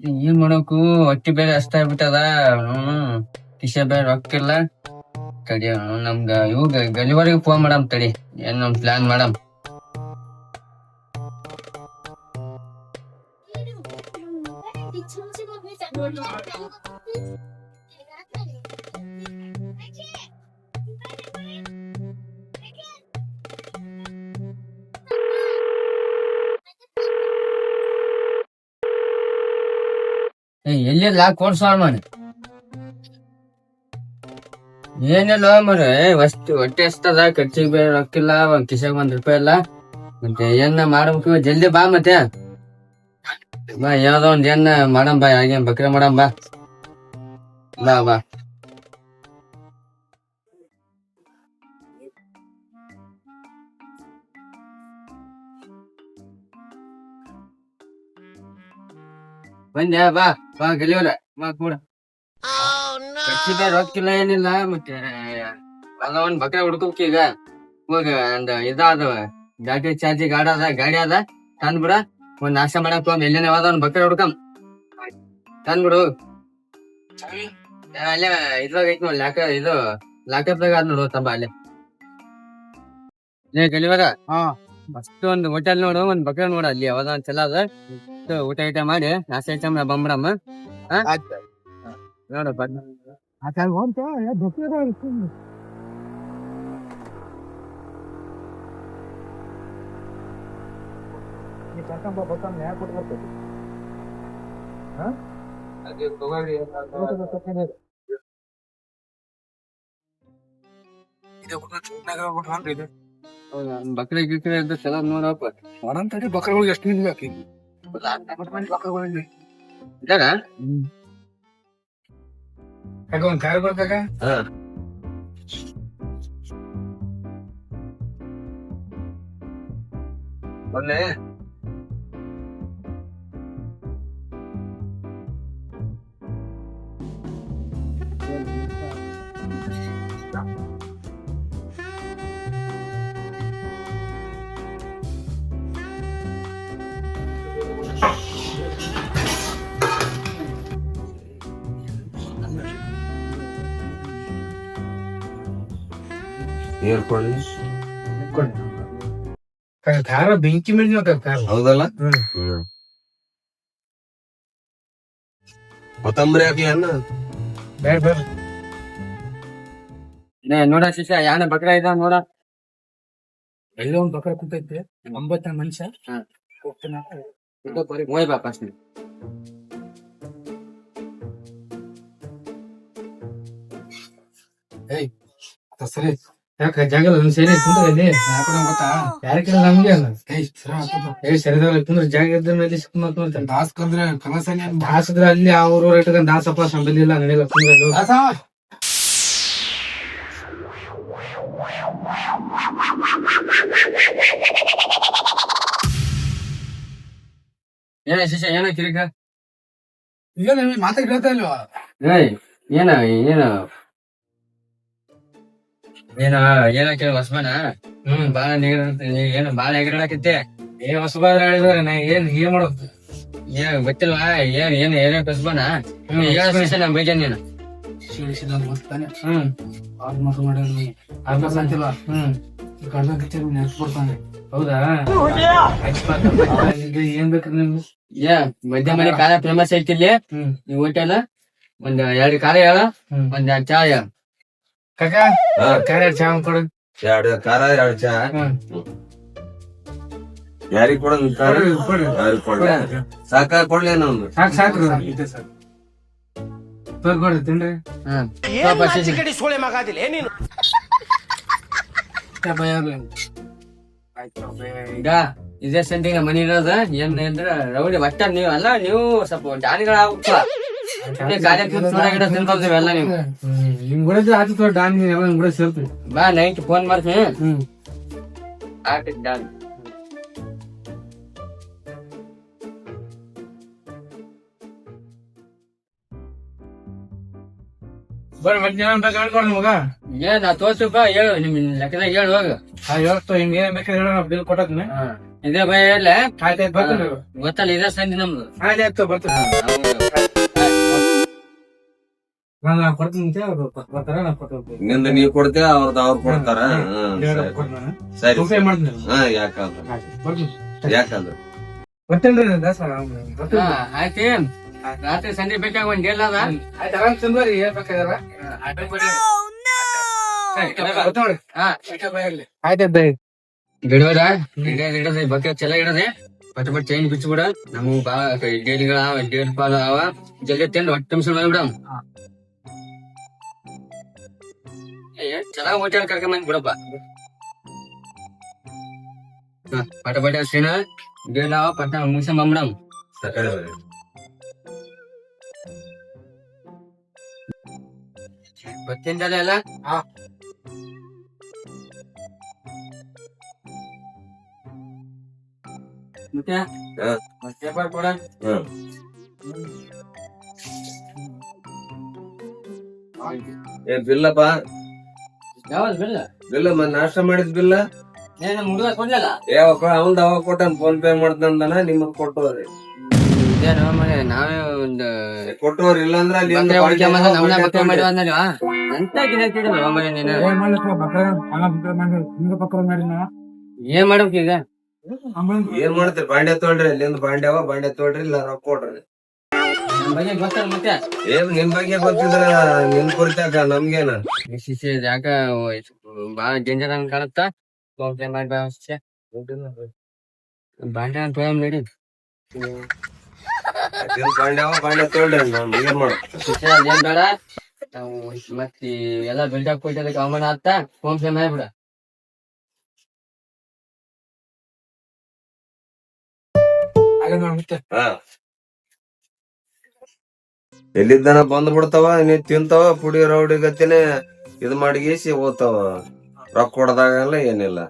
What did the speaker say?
ಏನ್ ಮಾಡಕು? ಹೊಟ್ಟಿ ಬೇರೆ ಅಷ್ಟ ಆಗ್ಬಿಟ್ಟದ ಕಿಶ ಬೇರೆ ರೊಕ್ಕ ಇಲ್ಲ ತಡಿ ನಮ್ಗ ಇವಾಗ ಡೆಲಿವರಿಗೆ ಫೋನ್ ಮಾಡಮ್ ತಡಿ. ಏನ್ ನಮ್ ಪ್ಲಾನ್ ಮಾಡಮ್? ಏ ಎಲ್ಲಿಲ್ಲ ಕೋಡ್ಸೋಣ ಮನೆ ಏನಿಲ್ಲ ಮರ ವಸ್ತು ಹೊಟ್ಟೆ ಎಷ್ಟದ ಖರ್ಚಿಗೆ ಬೇರೆ ರೊಕ್ಕಿಲ್ಲ ಒಂದ್ ಕಿಶೆಗೆ ಒಂದ್ ರೂಪಾಯಿ ಇಲ್ಲ ಮತ್ತೆ ಏನ ಮಾಡ್ಬೇಕು ಜಲ್ದಿ ಬಾ ಮತ್ತೆ ಬಾ ಯಾವ್ದೋ ಒಂದ್ ಏನ ಮಾಡಮ್ ಬಾ ಹಾಗೆ ಬಕ್ರೆ ಮಾಡಮ್ ಬಾ ಬಾ ಬಾ ಬಂದ್ಯಾ ಬಾ ಬಾ ಗೆಲಿಯೋರ ಬಾ ಕೂಡ. ರೊಕ್ಕಿಲ್ಲ ಏನಿಲ್ಲ ಮತ್ತೆ ಅದ ಒಂದ್ ಬಕ್ರ ಹುಡ್ಕೋಕ್ ಈಗ. ಹೋಗ ಒಂದ್ ಇದಾದ ಬ್ಯಾಟ್ರಿ ಚಾರ್ಜಿ ಗಾಡಿ ಅದ ಗಾಡಿ ಅದ ತಂದ್ಬಿಡ. ಒಂದ್ ನಾಶ ಮಾಡಕ್ ಹೋಗ್ ಎಲ್ಲೇನೆ ಯಾವ್ದ ಒಂದ್ ಬಕ್ರ ಹುಡ್ಕಂ. ತಂದ್ಬಿಡು. ಬಿಡು ಅಲ್ಲೇ ಇದ್ರಾಗ ಐತಿ ನೋಡ್ ಲ್ಯಾಕ ಇದು ಲ್ಯಾಕಪ್ದಾಗ ಅದ್ ನೋಡು ತಂಬ ಅಲ್ಲೇ. ಲೇ ಗೆಲಿಯೋರ ಹಾ. ಮಸ್ತ್ ಒಂದ್ ಹೋಟೆಲ್ ನೋಡು ಒಂದ್ ಬಕ್ರ ನೋಡು ಅಲ್ಲಿ ಯಾವ್ದ ಒಂದ್ ಚಲ ಅದ. ಊಟ ಗೀಟ ಮಾಡಿ ನಾಷ್ಟ ಗೀಟ ಬಂಬ್ರಮ್ಮ ನೋಡಪ್ಪ ಬಕ್ರ ಗಿಕ್ರೆ ಇದ್ದು ಚಲೋ ನೋಡಪ್ಪ. ಒಣಂತಡಿ ಬಕ್ರಗಳಿಗೆ ಎಷ್ಟು ನಿಂದ ಬೇಕು ಮಂದಿ ಬಕ್ರಗಳಿಗೆ ಇದ್ದಾರ ಕಾಕ ಒಂದ್ ಏರ್ಕೊಳ್ಳಿ ಕಾರ ಬೆಂಕಿ ಮೇಲೆ ಕಾರ್. ಹೌದಲ್ಲ? ಕೊತ್ತಂಬರಿ ಹಾಕಿ ಅನ್ನ. ಬೇಡ ಬೇಡ. ನೇ ನೋಡ ಶಿಷ್ಯ ಯಾನ ಬಕ್ರ ಇದ ನೋಡ. ಎಲ್ಲೋ ಒಂದ್ ಬಕ್ರ ಕುಂತೈತೆ. ಒಂಬತ್ತ ಮನುಷ್ಯ. ಹಾ. ಹೋಗ್ತಾನ. ಹೋಯ್ ಬಾ ಫಸ್ಟ್ ಏಯ್ ಅತ್ತ ಸರಿ. ಯಾಕ ಜಾಗಲ್ಲ ಒಂದ್ ಸರಿ ಅಲ್ಲಿ ಗೊತ್ತಾ? ಯಾರ ಕೇಳ ನಮ್ಗೆ ಅಲ್ಲ ಏಯ್ ಸರಿದಾಗ ಕುಂದ್ರ ಜಾಗ ಇದ್ದ ಮೇಲೆ ದಾಸ್ ಕಂದ್ರೆ ಕನಸನೆ ದಾಸದ್ರ ಅಲ್ಲಿ ಅವ್ರ ಇಟ್ಕೊಂಡ್ ದಾಸಪ್ಪ ಸಂಬಂಧಿಲ್ಲ ನಡೆಯಲ್ಲ ಕುಂದ್ರದು ಏನ ಶಿಷ್ಯ ಏನ ಕಿರಿಕ? ಈಗ ನಿಮಗೆ ಮಾತಾಡಿ ಹೇಳ್ತಾ ಇಲ್ವಾ? ಏನ ಏನ? ಏನ ಏನ ಕೇಳ ಹೊಸ್ಮನ ಹ್ಮ್ ಬಾಳ ನೀರ್ ಏನ್ ಬಾಳ ಎಗರಾಡಕತ್ತೆ ಏನ್ ಹೊಸಬಾದ್ರ ಹೇಳಿದ್ರೆ ನಾ ಏನ್ ಏನ್ ಮಾಡೋದು? ಏನ್ ಗೊತ್ತಿಲ್ವಾ? ಏನ್ ಏನ್ ಏನ ಹೊಸ್ಬನ? ಹೇಳ ನೀನು ಹ್ಮ್. ಆಲ್ಮೋಸ್ಟ್ ಮಾಡಿದ್ವಿ ಆಲ್ಮೋಸ್ಟ್ ಅಂತಿಲ್ಲ ಹ್ಮ್. ಗಂಡ ಕಿಚ್ಚರ್ ನೆನ್ಸ್ಬಿಡ್ತಾನೆ ಹೌದಾ? ಏನ್ ಬೇಕ್ರಿ ನಿಮ್ಗೆ? ಏ ಮಧ್ಯ ಮನೆ ಕಾಲ ಫೇಮಸ್ ಐತಿ ಇಲ್ಲಿ. ಹೋಟೆಲ್ ಒಂದ್ ಎರಡು ಕಾಲ ಹೇಳ. ಒಂದ್ ಚಾ ಹೇಳ. ಕಾಕ ಹಾ. ಕಾರ್ಯ ಚಾ ಕೊಡು. ಎರಡು ಖಾರ ಎರಡು ಚಾ. ಹ್ಮ್ ಯಾರಿಗ್ ಕೊಡೋದು ಖಾರ? ಕೊಡ್ರಿ, ಕೊಡ್ರಿ. ಯಾರಿಗ್ ಕೊಡ್ಲಿ? ಸಾಕ ಕೊಡ್ಲೇನ ಒಂದು. ಸಾಕ್ ಸಾಕ್ರಿ ಇದೆ ಸಾಕು. ತೋರ್ ಕೊಡ್ರಿ ತಿನ್ರಿ ಹ್ಮ್ ಯಾ ಭಯ ಇಲ್ಲ. ಈಗ ಇದೇ ಸಂಟಿಗೆ ಮನಿ ಇರೋದ ಏನ್ ಅಂದ್ರ ರೌಡಿ ಒಟ್ಟ ನೀವು ಅಲ್ಲ ನೀವು ಸ್ವಲ್ಪ ಜಾನಿಗಳ ನಿಮ್ ಕೂಡ ಆತು ತೋರ್ ಡಾನ್ ನಿಮ್ ಕೂಡ ಸೇರ್ತೀವಿ. ಬಾ ನೈಟ್ ಫೋನ್ ಮಾಡ್ತೀನಿ. ಹ್ಮ್. ಆಟ ಡಾನ್. ಬರ್ರಿ ಮತ್ತೆ ಏನ್ ಬೇಕು ಹೇಳ್ಕೊಡ್ರಿ ಮಗ ಏನ್ ನಾ ತೋರ್ಸಪ್ಪ ಹೇಳು ನಿಮ್ ಲೆಕ್ಕದಾಗ ಹೇಳು ಹೋಗ. ಹಾ ಹೇಳ್ತು ಹಿಂಗ ಏನ್ ಬೇಕಾದ್ರೆ ಹೇಳ ಬಿಲ್ ಕೊಟ್ಟಕ್ನೆ. ಇದೇ ಭಯ ಇಲ್ಲ. ಆಯ್ತಾಯ್ತು ಬರ್ತೀನಿ ಗೊತ್ತಲ್ಲ ಇದೇ ಸಂಧಿ ನಮ್ದು. ಆಯ್ತಾಯ್ತು ಬರ್ತೀನಿ ನಾನು ಕೊಡ್ತೀನಿ ಅಂತ ಅವ್ರು ಬರ್ತಾರ? ನಾ ಕೊಟ್ಟು ನಿಂದ ನೀವ್ ಕೊಡ್ತೇವ ಅವ್ರದ್ದು ಅವ್ರು ಕೊಡ್ತಾರ? ಹ್ಮ್, ಸರಿ. ಸರಿ ಹಾ ಯಾಕಂದ್ರ. ಹಾ, ಆಯ್ತು ರಾತ್ರಿ ಸಂಜೆ ಬೇಕಾಗ ಒಂದ್ ಡೇಲ್ ಅದ? ಆಯ್ತು ಆರಾಮ್ ತಿಂದ್ರಿ ಏನ್ ಬೇಕಾದ್ರ ಹಾ ಆಯ್ತದ ಬಿಡೋದ? ಇಡದೆ ಬಕೆಟ್ ಚೆಲ್ಲ ಇಡದೆ. ಪಟ ಪಟ್ ಚೈನ್ ಬಿಚ್ಚಿಬಿಡ ನಮಗ್ ಬಾ ಡೇಲಿಗಳ ಡೇಲ್ ಪಾಲ ಅವ. ಜಲ್ದಿ ತಿಂದು ಹೊಟ್ಟೆ ತುಂಬಿಸ್ ಬಿಡ ಚೆನ್ನಾಗ್ ಹೋಟೆಲ್ ಕರ್ಕೊಂಡ್ ಬಂದ್ ಬಿಡಪ್ಪ ಹಾ, ಪಟ ಪಟ ಸೀನ ಡೇಲ್ ಅವ ಪಟ ಮುಗಿಸ ಬಂದ್ಬಿಡಮ್ ಗೊತ್ತಿಂದಲ್ಲ ಎಲ್ಲ ಹಾ. ಮತ್ತೆ ಹಾ. ಮತ್ತೆ ಪೇಪರ್ ಕೊಡ ಹ್ಮ್ ಏ ಬಿಲ್ಲಪ್ಪ ಯಾವ್ದು ಬಿಲ್ಲ ಬಿಲ್ಲ ಮತ್ ನಾಷ್ಟ ಮಾಡಿದ್ ಬಿಲ್ಲ ಏನ್ ಹುಡುಗ ಕೊಡ್ಲಲ್ಲ? ಯಾವ ಅವಂದ ಅವಾಗ ಕೊಟ್ಟಾನ ಫೋನ್ ಪೇ ಮಾಡ್ತಾನ ನಿಮಗ್ ಕೊಟ್ಟವ್ರಿ. ಇದೇನೋ ಮನೆ ನಾವೇ ಒಂದು ಕೊಟ್ಟವ್ರ ಇಲ್ಲ ಅಂದ್ರ ಮಾಡಿ ಬಂದಲ್ವ ಗಿಡ ಕೇಳಿದ್ವ ಮನೆ ನೀನು? ಏನ್ ಮಾಡ್ಲಪ್ಪ ಬಕ್ರ ಹಣ ಬಕ್ರ ಮಾಡಿ ನಿಮ್ಗೆ ಬಕ್ರ ಮಾಡಿ ನಾ. ಏನ್ ಮಾಡ್ಬೇಕು ಈಗ? ಏನ್ ಮಾಡ್ತೀರಿ? ಬಾಂಡೆ ತೊಳ್ರಿ ಅಲ್ಲಿಂದ ಬಾಂಡೆ ಅವ ಬಾಂಡೆ ತೊಳ್ರಿ ಇಲ್ಲ ರೊಕ್ಕ ಕೊಡ್ರಿ. ಬಗ್ಗೆ ಗೊತ್ತಲ್ಲ ಮತ್ತೆ. ಏನ್ ನಿನ್ ಬಗ್ಗೆ ಗೊತ್ತಿದ್ರ ನಿನ್ ನಮ್ಗೇನ? ಶಿಷ್ಯ ಯಾಕ ಬಾಳ ಡೇಂಜರ್ ಅಂತ ಕಾಣುತ್ತ? ಕಂಪ್ಲೇಂಟ್ ಮಾಡಿ ಬಾ ಶಿಷ್ಯ. ಬಾಂಡೆ ಅಂತ ತೊಗೊಂಡ್ ನಡಿ. ಬಾಂಡೆ ಬಾಂಡೆ ತೊಳ್ರಿ ನಾವ್ ಏನ್ ಮಾಡ. ಶಿಷ್ಯ ಅದೇನ್ ಬೇಡ. ನಾವು ಮತ್ತೆ ಎಲ್ಲ ಬಿಲ್ಡಪ್ ಕೊಟ್ಟಿದ್ದಕ್ಕೆ ಅವಮಾನ ಆಗ್ತ ಫೋನ್ ಪೇ ಮಾಡ್ಬಿಡ. ಆಗ ಮತ್ತೆ. ಹಾ. ಎಲ್ಲಿದ್ದನ ಬಂದ್ ಬಿಡ್ತಾವ, ನೀ ತಿಂತಾವ, ಪುಡಿ ರೌಡಿ ಗತಿನೇ ಇದ್ ಮಾಡಿ ಗೀಸಿ ಓದ್ತಾವ ರೊಕ್ಕ ಕೊಡದಾಗಲ್ಲ ಏನಿಲ್ಲ.